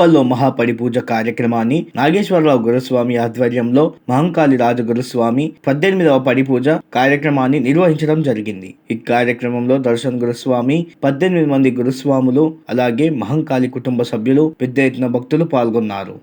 ఉప్పల్లో మహాపడి పూజ కార్యక్రమాన్ని నాగేశ్వరరావు గురుస్వామి ఆధ్వర్యంలో మహంకాళి రాజు గురుస్వామి పద్దెనిమిదవ పడి పూజ కార్యక్రమాన్ని నిర్వహించడం జరిగింది. ఈ కార్యక్రమంలో దర్శన్ గురుస్వామి పద్దెనిమిది మంది గురుస్వాములు అలాగే మహంకాళి కుటుంబ సభ్యులు పెద్ద ఎత్తున భక్తులు పాల్గొన్నారు.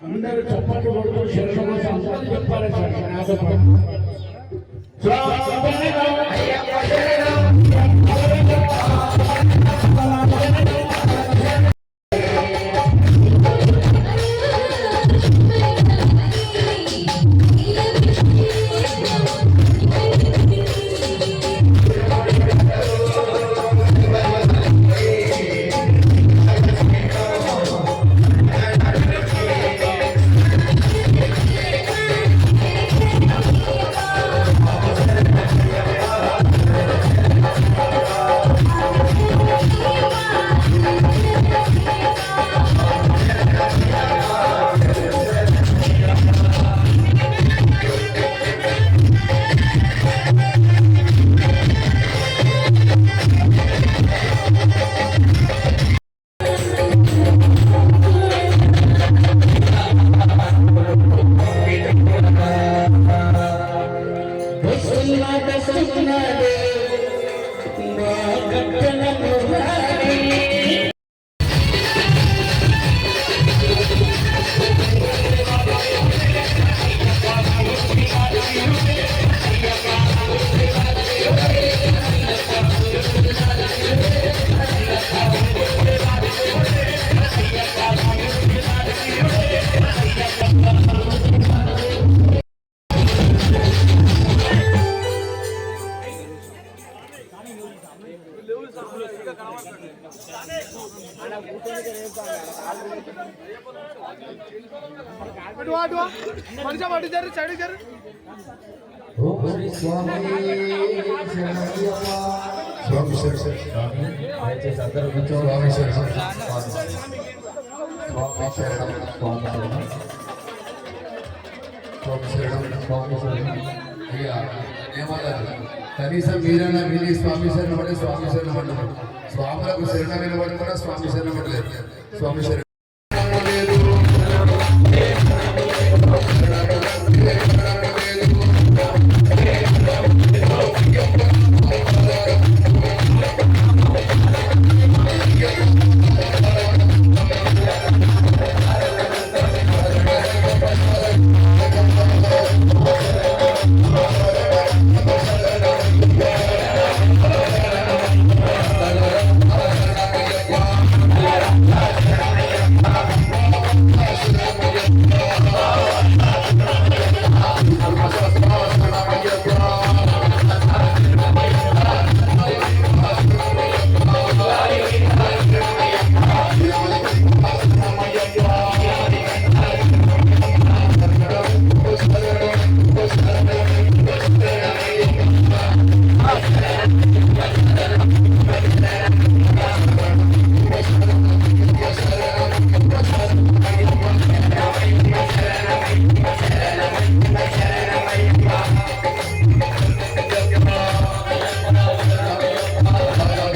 అందరూ చప్పట్లు కొడుతూ శరణం కోసం అందరూ చెప్పాలి సార్ శరణాగతం. అటు అటు మనిషి అటు జరు సైడ్ జరు. స్వామి దయచేసి అందరూ కూర్చో స్వామి స్వామి శరణం స్వామి శరణం స్వామి శరణం స్వామి శరణం అయ్యా ఏమన్నారు కనీసం మీరైనా విని స్వామి శరణం అంటే స్వామి శరణం అంటారు స్వాములకు శరణం కూడా స్వామి శరణం అంటలేదు. స్వామి శరణం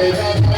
Amen.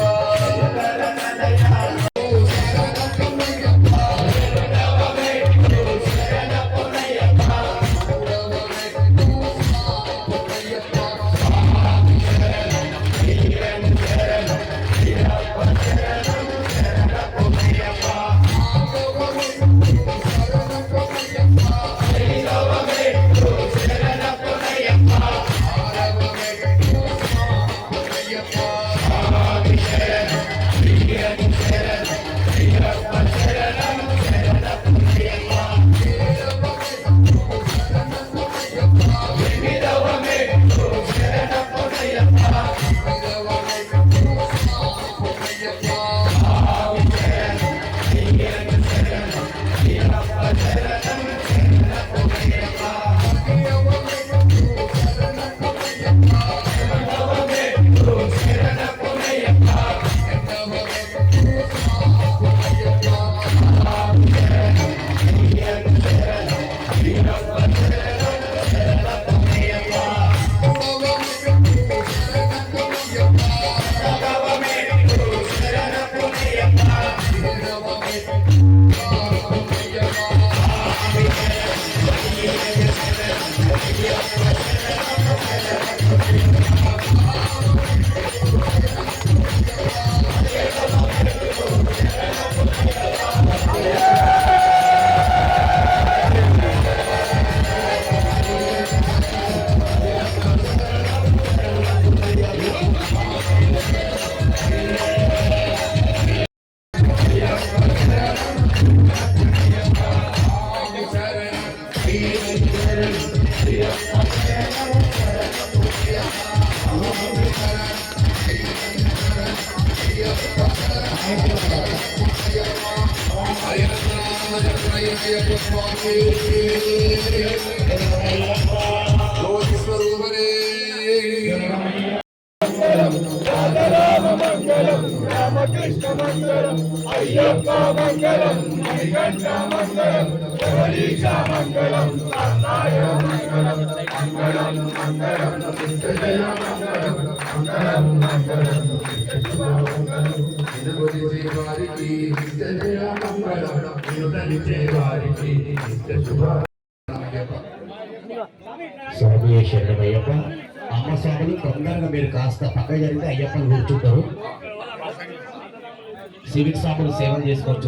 الله స్వరూపరే వినబడిచే వారికి నిత్య జయ మంగళం వినుటనిచే వారికి నిత్య శుభ స్వామి శరణం అయ్యప్ప అమ్మ స్వాములు తొందరగా మీరు కాస్త పక్క జరిగితే అయ్యప్పని కూర్చుంటారు. సివిక్ స్వాములు సేవలు చేసుకోవచ్చు.